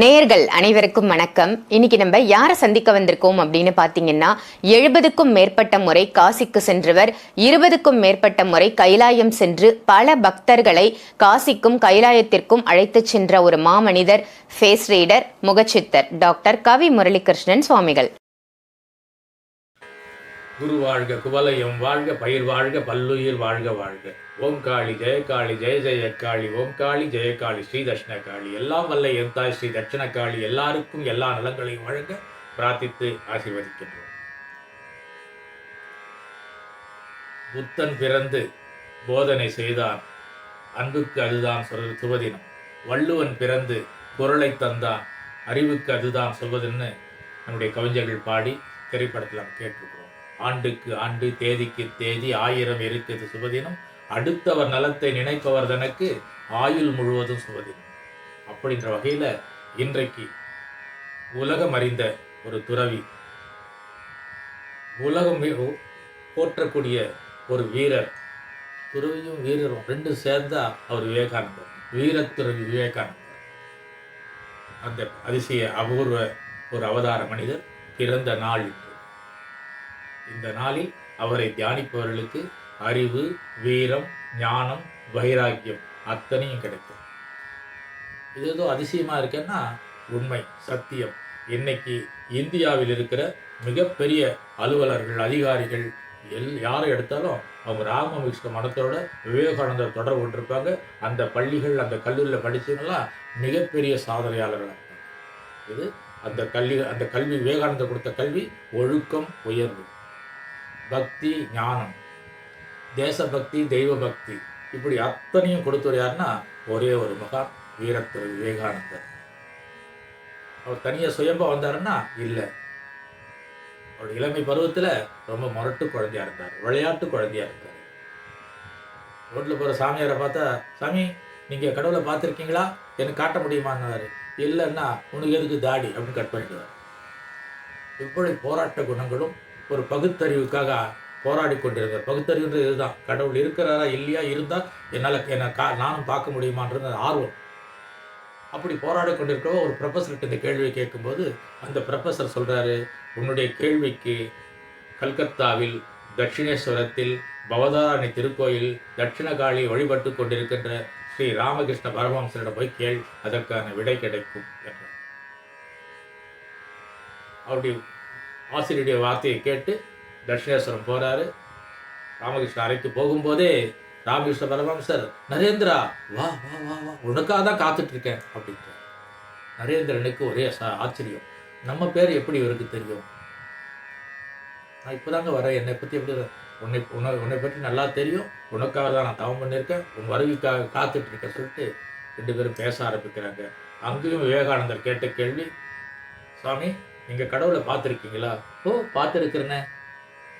நேயர்கள் அனைவருக்கும் வணக்கம். இன்னைக்கு நம்ம யாரை சந்திக்க வந்திருக்கோம் அப்படின்னு பார்த்தீங்கன்னா எழுபதுக்கும் மேற்பட்ட முறை காசிக்கு சென்றவர் இருபதுக்கும் மேற்பட்ட முறை கைலாயம் சென்று பல பக்தர்களை காசிக்கும் கைலாயத்திற்கும் அழைத்துச் சென்ற ஒரு மாமனிதர் ஃபேஸ் ரீடர் முகச்சித்தர் டாக்டர் கவி முரளிகிருஷ்ணன் சுவாமிகள். குரு வாழ்க குவலயம் வாழ்க பயிர் வாழ்க பல்லுயிர் வாழ்க வாழ்க. ஓம் காளி ஜெயகாளி ஜெய ஜெயக்காளி ஓம் காளி ஜெயகாளி ஸ்ரீ தட்சிணகாளி எல்லாம் வல்ல எந்தாய் ஸ்ரீ தட்சிணகாளி எல்லாருக்கும் எல்லா நலங்களையும் வழங்க பிரார்த்தித்து ஆசீர்வதிக்கின்றோம். புத்தன் பிறந்து போதனை செய்தான். அன்புக்கு அதுதான் சொல் சுபதினம் வள்ளுவன் பிறந்து குரலை தந்தான். அறிவுக்கு அதுதான் சொல்வதுன்னு நம்முடைய கவிஞர்கள் பாடி திரைப்படத்தில் நம்ம கேட்டிருக்கோம் ஆண்டுக்கு ஆண்டு தேதிக்கு தேதி ஆயிரம் இருக்குது சுபதினம். அடுத்தவர் நலத்தை நினைப்பவர் தனக்கு ஆயுள் முழுவதும் சுபதினம். அப்படின்ற வகையில் இன்றைக்கு உலகம் அறிந்த ஒரு துறவி உலகம் போற்றக்கூடிய ஒரு வீரர் துறவியும் வீரரும் ரெண்டும் சேர்ந்தா அவர் விவேகானந்தர் வீரத்துறவி விவேகானந்தர். அந்த அதிசய அபூர்வ ஒரு அவதார மனிதர் பிறந்த நாள் இந்த நாளில் அவரை தியானிப்பவர்களுக்கு அறிவு வீரம் ஞானம் வைராக்கியம் அத்தனையும் கிடைக்கும் இது ஏதோ அதிசயமா இருக்கேன்னா உண்மை சத்தியம். இன்னைக்கு இந்தியாவில் இருக்கிற மிகப்பெரிய அலுவலர்கள் அதிகாரிகள் எல் யாரை எடுத்தாலும் அவங்க ராமகிருஷ்ண மனத்தோட விவேகானந்தர் தொடர்பு கொண்டிருப்பாங்க. அந்த பள்ளிகள் அந்த கல்லூரியில் படிச்சவங்கலாம் மிகப்பெரிய சாதனையாளர்களாக இது அந்த கல்வி அந்த கல்வி விவேகானந்தர் கொடுத்த கல்வி ஒழுக்கம் உயர்வு. பக்தி ஞானம். தேசபக்தி தெய்வ பக்தி இப்படி அத்தனையும் கொடுத்தவர் யாருன்னா ஒரே ஒரு மகான் வீரத்துறை விவேகானந்தர். அவர் தனியாக சுயம்பா வந்தாருன்னா இல்லை. அவர் இளமை பருவத்தில் ரொம்ப முரட்டு குழந்தையா இருந்தார். விளையாட்டு குழந்தையா இருந்தார். ரோட்டில் போகிற சாமியாரை பார்த்தா சாமி நீங்கள் கடவுளை பார்த்துருக்கீங்களா? எனக்கு காட்ட முடியுமான்னாரு. இல்லைன்னா உனக்கு எதுக்கு தாடி? அப்படின்னு கட் பண்ணிடுவார். இப்படி போராட்ட குணங்களும் ஒரு பகுத்தறிவுக்காக போராடி கொண்டிருந்தார். பகுத்தறிவுன்றது இதுதான். கடவுள் இருக்கிறாரா இல்லையா இருந்தால் என்னால் என்னை கா நானும் பார்க்க முடியுமான்றது ஆர்வம். அப்படி போராடி கொண்டிருக்கிறவ ஒரு ப்ரொஃபஸர்கிட்ட இந்த கேள்வியை கேட்கும்போது அந்த ப்ரொஃபஸர் சொல்கிறாரு உன்னுடைய கேள்விக்கு கல்கத்தாவில் தட்சிணேஸ்வரத்தில் பவதாரணி திருக்கோயில் தட்சிணகாளி வழிபட்டு கொண்டிருக்கின்ற ஸ்ரீ ராமகிருஷ்ண பரமஹம்சரிடம் போய் கேள் அதற்கான விடை கிடைக்கும் என்றார். அவருடைய ஆசிரியருடைய வார்த்தையை கேட்டு தட்சிணேஸ்வரம் போறாரு. ராமகிருஷ்ண அறைக்கு போகும்போதே ராமகிருஷ்ண பரமம்சர் நரேந்திரா வா வா வா வா உனக்காக தான் காத்துட்டு இருக்கேன் நரேந்திரனுக்கு ஒரே ஆச்சரியம். நம்ம பேர் எப்படி இவருக்கு தெரியும்? நான் இப்போதாங்க வரேன். என்னை பற்றி எப்படி உன்னை உன்னை உன்னை பற்றி நல்லா தெரியும். உனக்காக தான் நான் தவம் பண்ணியிருக்கேன் உன் வருவிக்காக காத்துட்டு இருக்கேன் சொல்லிட்டு ரெண்டு பேரும் பேச ஆரம்பிக்கிறாங்க. அங்கேயும் விவேகானந்தர் கேட்ட கேள்வி சுவாமி நீங்கள் கடவுளை பார்த்துருக்கீங்களா? ஓ பார்த்துருக்குறேண்ணே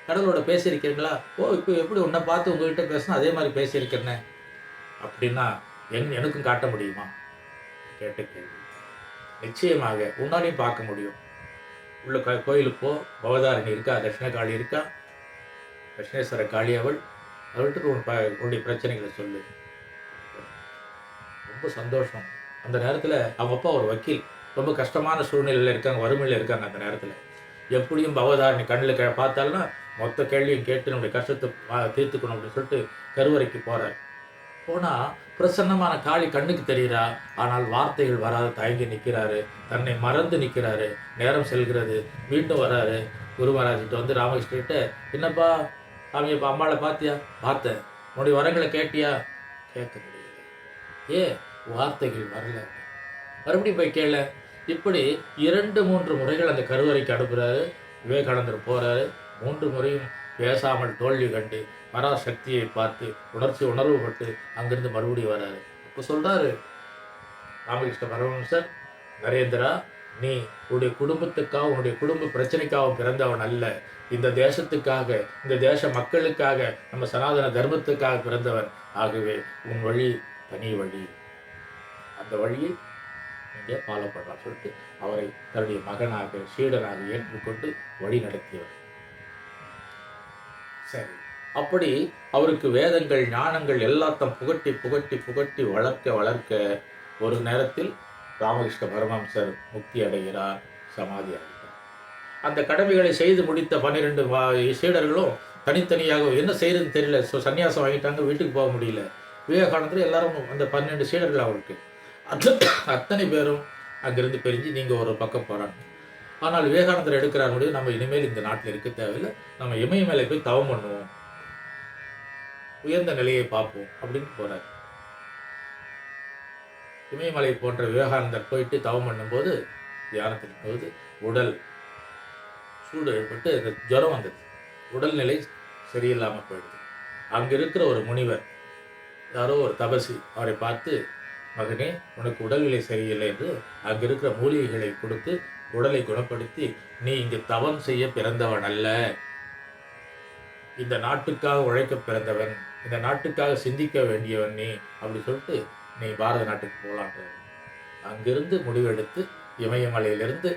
கடவுளோட பேசியிருக்கிறீங்களா? ஓ இப்போ எப்படி உன்னை பார்த்து உங்ககிட்ட பேசினா அதே மாதிரி பேசியிருக்கிறேண்ணே அப்படின்னா என் எனக்கும் காட்ட முடியுமா? கேட்ட கேள்வி. நிச்சயமாக உன்னாலையும் பார்க்க முடியும். உள்ள க கோயிலுக்கு போ. பவதாரணி இருக்கா? தட்சிணகாளி இருக்கா? தட்சிணேஸ்வர காளி அவள். அவள்கிட்ட உன் ப உன்னுடைய பிரச்சனைகளை சொல்லு. ரொம்ப சந்தோஷம். அந்த நேரத்தில் அவங்க அப்பா ஒரு வக்கீல். ரொம்ப கஷ்டமான சூழ்நிலையில் இருக்காங்க வறுமையில் இருக்காங்க அந்த நேரத்தில். எப்படியும் பவதாரணி கண்ணில் கே பார்த்தாலும் மொத்த கேள்வியும் கேட்டு நம்முடைய கஷ்டத்தை பா- தீர்த்துக்கணும் அப்படின்னு சொல்லிட்டு கருவறைக்கு போகிறார் போனால் பிரசன்னமான காளி கண்ணுக்கு தெரிகிறா ஆனால் வார்த்தைகள் வராத தயங்கி நிற்கிறாரு தன்னை மறந்து நிற்கிறாரு நேரம் செல்கிறது. மீண்டும் வராரு. குரு மகாராஜ்கிட்ட வந்து ராமகிருஷ்ணகிட்ட என்னப்பா சாமி இப்போ அம்மாவை பார்த்தியா பார்த்தேன். உன்னுடைய வரங்களை கேட்டியா? கேட்க முடியல. ஏ வார்த்தைகள் வரல. மறுபடியும் போய் கேள. இப்படி இரண்டு மூன்று முறைகள் அந்த கருவறைக்கு அனுப்புகிறாரு விவேகானந்தர் போகிறாரு மூன்று முறையும் பேசாமல் தோல்வி கண்டு பராசக்தியை பார்த்து உணர்ச்சி உணர்வுபட்டு அங்கிருந்து மறுபடியும் வராரு. அப்போ சொல்கிறாரு ராமகிருஷ்ண பரமஹம்சர் நரேந்திரா நீ உன்னுடைய குடும்பத்துக்காக உன்னுடைய குடும்ப பிரச்சனைக்காக பிறந்தவன் அல்ல. இந்த தேசத்துக்காக இந்த தேச மக்களுக்காக நம்ம சனாதன தர்மத்துக்காக பிறந்தவன். ஆகவே உன் வழி தனி வழி. அந்த வழியை நீங்கள் ஃபாலோ சொல்லிட்டு அவரை தன்னுடைய மகனாக சீடனாக ஏற்றுக்கொண்டு வழி நடத்தியவர். சரி. அப்படி அவருக்கு வேதங்கள் ஞானங்கள் எல்லாத்தையும் புகட்டி புகட்டி புகட்டி வளர்க்க வளர்க்க ஒரு நேரத்தில் ராமகிருஷ்ண பரமஹம்சர் முக்தி அடைகிறார் சமாதி அடைகிறார். அந்த கடமைகளை செய்து முடித்த பன்னிரெண்டு சீடர்களும் தனித்தனியாக என்ன செய்யறதுன்னு தெரியல. ஸோ சன்னியாசம் வாங்கிட்டாங்க வீட்டுக்கு போக முடியல. விவேகானந்தர் எல்லாரும் அந்த பன்னெண்டு சீடர்கள் அவருக்கு. அத்தனை பேரும் அங்கிருந்து பிரிஞ்சு நீங்கள் ஒரு பக்கம் போகிறாங்க ஆனால் விவேகானந்தர் எடுக்கிறார் முடிவு நம்ம இனிமேல் இந்த நாட்டில் இருக்க தேவையில்லை நம்ம இமயமலை போய் தவம் பண்ணுவோம். உயர்ந்த நிலையை பார்ப்போம் அப்படின்னு போகிறார் இமயமலை போன்ற விவேகானந்தர் போயிட்டு தவம் பண்ணும்போது தியானத்தின் போது உடல் சூடு ஏற்பட்டு இந்த ஜுரம் வந்தது. உடல்நிலை சரியில்லாமல் போயிடுது. அங்கே இருக்கிற ஒரு முனிவர் யாரோ ஒரு தபசி அவரை பார்த்து மகனே உனக்கு உடல்நிலை சரியில்லை என்று அங்கு இருக்கிற மூலிகைகளை கொடுத்து உடலை குணப்படுத்தி நீ இங்கு தவம் செய்ய பிறந்தவன் அல்ல. இந்த நாட்டுக்காக உழைக்க பிறந்தவன் இந்த நாட்டுக்காக சிந்திக்க வேண்டியவன் நீ அப்படி சொல்லிட்டு நீ பாரத நாட்டுக்கு போகலான்ற அங்கிருந்து முடிவெடுத்து இமயமலையிலிருந்து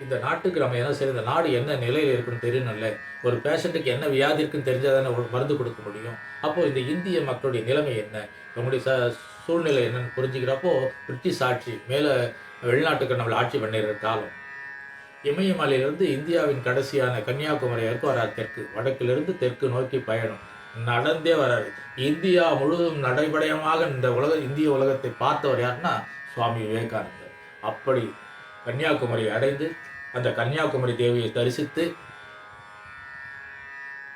இந்த நாட்டுக்கு நம்ம என்ன செய்யறது இந்த நாடு என்ன நிலையில் இருக்குன்னு தெரியணும்ல. ஒரு பேஷண்ட்டுக்கு என்ன வியாதி இருக்குன்னு தெரிஞ்சால் தானே மருந்து கொடுக்க முடியும். அப்போ இந்த இந்திய மக்களுடைய நிலைமை என்ன? நம்முடைய ச சூழ்நிலை என்னன்னு புரிஞ்சுக்கிறப்போ பிரிட்டிஷ் ஆட்சி மேலே வெளிநாட்டுக்கு நம்மளை ஆட்சி பண்ணிடுற காலம். இமயமலையிலிருந்து இந்தியாவின் கடைசியான கன்னியாகுமரி வரைக்கும் வரார் தெற்கு வடக்கிலிருந்து தெற்கு நோக்கி பயணம். நடந்தே வராது. இந்தியா முழுவதும் நடைபடையமாக இந்த உலக இந்திய உலகத்தை பார்த்தவர் யாருன்னா சுவாமி விவேகானந்தர். அப்படி கன்னியாகுமரி அடைந்து அந்த கன்னியாகுமரி தேவியை தரிசித்து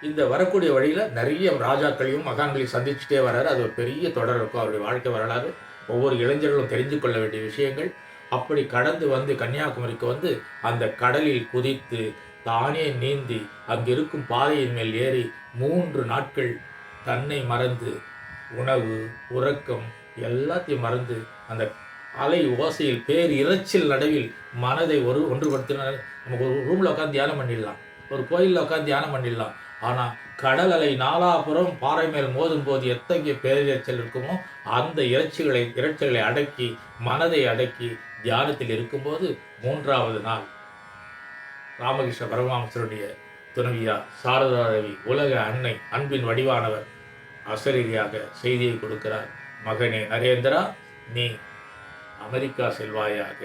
இந்த வரக்கூடிய வழியில் நிறைய ராஜாக்களையும் மகான்களையும் சந்திச்சுட்டே வர்றாரு. அது ஒரு பெரிய தொடர் இருக்கும். அவருடைய வாழ்க்கை வரலாறு. ஒவ்வொரு இளைஞர்களும் தெரிந்து கொள்ள வேண்டிய விஷயங்கள். அப்படி கடந்து வந்து கன்னியாகுமரிக்கு வந்து அந்த கடலில் குதித்து தானே நீந்தி அங்கிருக்கும் பாதையின் மேல் ஏறி மூன்று நாட்கள் தன்னை மறந்து உணவு உறக்கம் எல்லாத்தையும் மறந்து அந்த அலை ஓசையில் பேர் இரைச்சல் நடுவில் மனதை ஒரு ஒன்றுபடுத்தினால் நமக்கு ஒரு ரூமில் உட்காந்து தியானம் பண்ணிடலாம். ஒரு கோயிலில் உட்காந்து தியானம் பண்ணிடலாம். ஆனால் கடல் அலை நாலாபுறம் பாறை மேல் மோதும் போது எத்தகைய பேரிரைச்சல் இருக்குமோ அந்த இறைச்சிகளை இறைச்சல்களை அடக்கி மனதை அடக்கி தியானத்தில் இருக்கும்போது மூன்றாவது நாள். ராமகிருஷ்ண பரமஹம்சருடைய துணைவியார் சாரதா ரவி உலக அன்னை அன்பின் வடிவானவர் அசரீரியாக செய்தியை கொடுக்கிறார். மகனே நரேந்திரா நீ அமெரிக்கா செல்வாயாக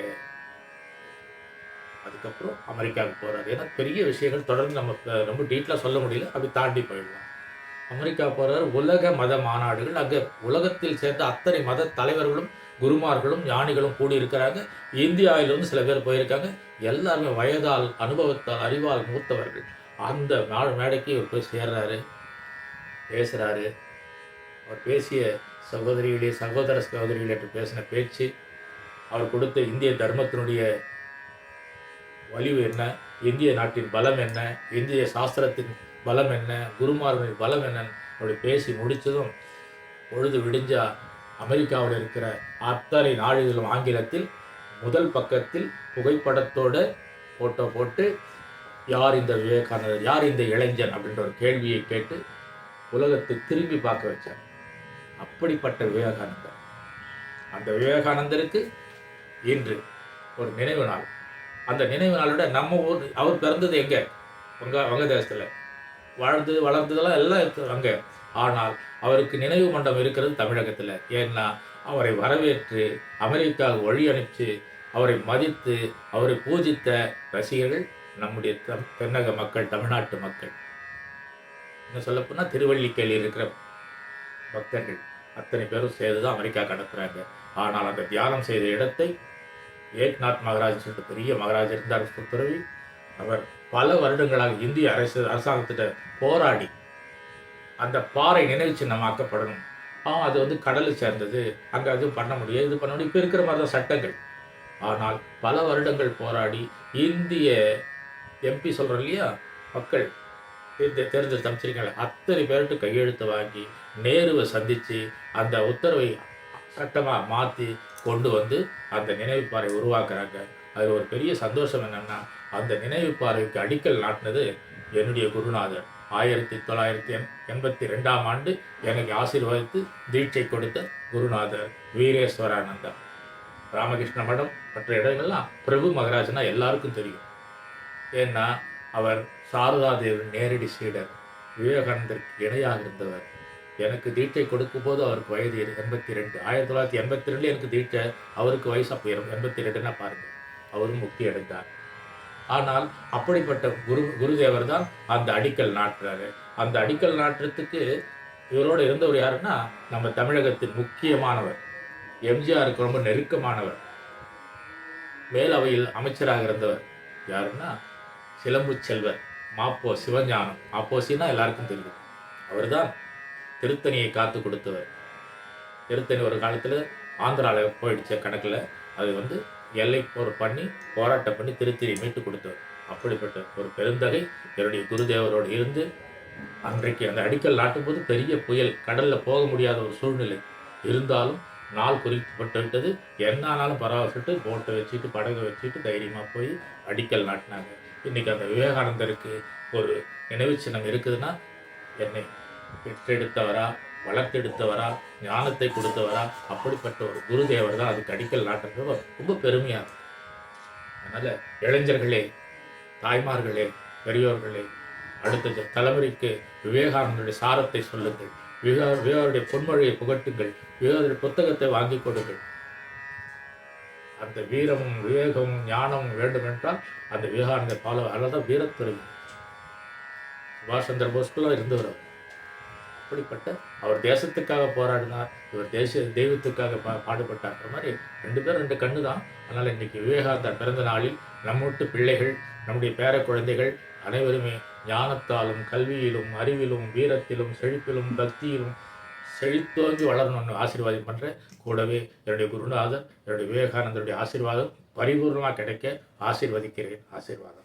அதுக்கப்புறம் அமெரிக்காவுக்கு போகிறார் ஏன்னா பெரிய விஷயங்கள் தொடர்ந்து நம்ம ரொம்ப டீட்டெயிலாக சொல்ல முடியல. அப்படி தாண்டி போயிடலாம். அமெரிக்கா போகிறார் உலக மத மாநாடுகள் அங்கே உலகத்தில் சேர்ந்த அத்தனை மத தலைவர்களும் குருமார்களும் ஞானிகளும் கூடி இருக்கிறாங்க இந்தியாவிலிருந்து சில பேர் போயிருக்காங்க. எல்லாருமே வயதால் அனுபவத்தால் அறிவால் மூத்தவர்கள். அந்த நாள் மேடைக்கு இவர் போய் சேர்றாரு. பேசுகிறாரு அவர் பேசிய சகோதரிகளே சகோதர சகோதரிகளே என்று பேசின பேச்சு அவர் கொடுத்த இந்திய தர்மத்தினுடைய வலிவு என்ன? இந்திய நாட்டின் பலம் என்ன? இந்திய சாஸ்திரத்தின் பலம் என்ன? குருமார்களின் பலம் என்னன்னு அப்படி பேசி முடித்ததும் பொழுது விடிஞ்சால் அமெரிக்காவில் இருக்கிற அத்தனை நாளிதழும் ஆங்கிலத்தில் முதல் பக்கத்தில் புகைப்படத்தோட ஃபோட்டோ போட்டு யார் இந்த விவேகானந்தர்? யார் இந்த இளைஞன்? அப்படின்ற ஒரு கேள்வியை கேட்டு உலகத்தை திரும்பி பார்க்க வச்சார். அப்படிப்பட்ட விவேகானந்தர். அந்த விவேகானந்தருக்கு இன்று ஒரு நினைவு நாள். அந்த நினைவு நாளோட நம்ம ஊர் அவர் பிறந்தது எங்கே? வங்க வங்கதேசத்தில். வாழ்ந்து வளர்ந்ததெல்லாம் எல்லாம் இருக்குது அங்கே. ஆனால் அவருக்கு நினைவு மண்டபம் இருக்கிறது தமிழகத்தில். ஏன்னா அவரை வரவேற்று அமெரிக்காவுக்கு வழி அனுப்பிச்சு அவரை மதித்து அவரை பூஜித்த ரசிகர்கள் நம்முடைய தம் தென்னக மக்கள் தமிழ்நாட்டு மக்கள். இன்னும் சொல்லப்போனால் திருவள்ளிக்கேணியில் இருக்கிற பக்தர்கள் அத்தனை பேரும் சேர்ந்து தான் அமெரிக்கா கடத்துகிறாங்க ஆனால் அந்த தியானம் செய்த இடத்தை ஏக்நாத் மகராஜ் சொல்லிட்டு பெரிய மகராஜ் இருந்தார். துறவி அவர் பல வருடங்களாக இந்திய அரசு அரசாங்கத்திட்ட போராடி அந்த பாறை நினைவு சின்னமாக்கப்படணும். ஆ அது வந்து கடலை சேர்ந்தது. அங்கே அது பண்ண முடியாது. இது பண்ண முடியும் இப்போ இருக்கிற மாதிரி தான் சட்டங்கள். ஆனால் பல வருடங்கள் போராடி இந்திய எம்பி சொல்கிறோம் இல்லையா? மக்கள் தேர்ந்து- தேர்ந்தெடுத்து அமைச்சிருக்காங்க அத்தனை பேர்கிட்ட கையெழுத்து வாங்கி நேருவை சந்தித்து அந்த உத்தரவை சட்டமாக மாற்றி கொண்டு வந்து அந்த நினைவுப்பாறை உருவாக்குறாங்க. அது ஒரு பெரிய சந்தோஷம் என்னென்னா அந்த நினைவுப்பாறைக்கு அடிக்கல் நாட்டினது என்னுடைய குருநாதர். ஆயிரத்தி தொள்ளாயிரத்தி எண்பத்தி ரெண்டாம் ஆண்டு எனக்கு ஆசீர்வதித்து தீட்சை கொடுத்த குருநாதர் வீரேஸ்வரானந்தா. ராமகிருஷ்ண மடம் மற்ற இடங்கள்லாம் பிரபு மகராஜனா எல்லாருக்கும் தெரியும். ஏன்னா அவர் சாரதாதேவின் நேரடி சீடர். விவேகானந்தருக்கு இணையாக இருந்தவர். எனக்கு தீட்சை கொடுக்கும் போது அவருக்கு வயது இரு- எண்பத்தி ரெண்டு ஆயிரத்தி தொள்ளாயிரத்தி எண்பத்தி ரெண்டு எனக்கு தீட்சை அவருக்கு வயசு அப்போ எண்பத்தி ரெண்டுன்னா பாருங்கள் அவரும் முக்தி அடைந்தார். ஆனால் அப்படிப்பட்ட குரு குருதேவர் தான் அந்த அடிக்கல் நாட்டுறாரு. அந்த அடிக்கல் நாட்டுறதுக்கு இவரோட இருந்தவர் யாருன்னா நம்ம தமிழகத்தின் முக்கியமானவர். எம்ஜிஆருக்கு ரொம்ப நெருக்கமானவர். மேலவையில் அமைச்சராக இருந்தவர் யாருன்னா சிலம்பு செல்வர் மாப்போ சிவஞானம். மாப்போசின்னா எல்லாருக்கும் தெரியும். அவர்தான் திருத்தணியை காத்து கொடுத்தவர். திருத்தணி ஒரு காலத்தில் ஆந்திராவில் போயிடுச்ச கணக்கில். அது வந்து எல்லை போர் பண்ணி போராட்டம் பண்ணி திருத்தணி மீட்டு கொடுத்தவர். அப்படிப்பட்ட ஒரு பெருந்தகை என்னுடைய குருதேவரோடு இருந்து அன்றைக்கு அந்த அடிக்கல் நாட்டும் போது பெரிய புயல் கடலில் போக முடியாத ஒரு சூழ்நிலை. இருந்தாலும் நாள் குறிக்கப்பட்டு விட்டது. என்ன ஆனாலும் பரவாயில்ல போட்டை வச்சுட்டு படகை வச்சுட்டு தைரியமாக போய் அடிக்கல் நாட்டினாங்க. இன்றைக்கி அந்த விவேகானந்தருக்கு ஒரு நினைவு சின்னம் இருக்குதுன்னா என்னை பெற்றெடுத்தவரா வளர்த்தெடுத்தவரா ஞானத்தை கொடுத்தவரா அப்படிப்பட்ட ஒரு குருதேவர் தான் அதுக்கு அடிக்கல் நாட்டுறது ரொம்ப பெருமையாக இருக்கு. அதனால் இளைஞர்களே தாய்மார்களே பெரியோர்களே அடுத்த தலைமுறைக்கு விவேகானந்தருடைய சாரத்தை சொல்லுங்கள். விவேகா விவேகருடைய பொன்மொழியை புகட்டுங்கள். விவேகருடைய புத்தகத்தை வாங்கி கொடுங்கள். அந்த வீரமும் விவேகமும் ஞானமும் வேண்டும் என்றால் அந்த விவேகானந்த பால அல்லதான் வீரத்துறை. சுபாஷ் சந்திர போஸ்குலாம் இருந்தவர் அவர் அப்படிப்பட்ட அவர் தேசத்துக்காக போராடினார் இவர் தேச தெய்வத்துக்காக பா பாடுபட்டார்ன்ற மாதிரி ரெண்டு பேரும் ரெண்டு கண்ணு தான் அதனால் இன்னைக்கு விவேகானந்தர் பிறந்த நாளில் நம்மட்டு பிள்ளைகள் நம்முடைய பேர குழந்தைகள் அனைவருமே ஞானத்தாலும் கல்வியிலும் அறிவிலும் வீரத்திலும் செழிப்பிலும் பக்தியிலும் செழித்தோங்கி வளரணும்னு ஆசீர்வாதம் பண்ணுறேன் கூடவே என்னுடைய குருநாதர் என்னுடைய விவேகானந்தருடைய ஆசீர்வாதம் பரிபூர்ணமாக கிடைக்க ஆசீர்வதிக்கிறேன். ஆசீர்வாதம்.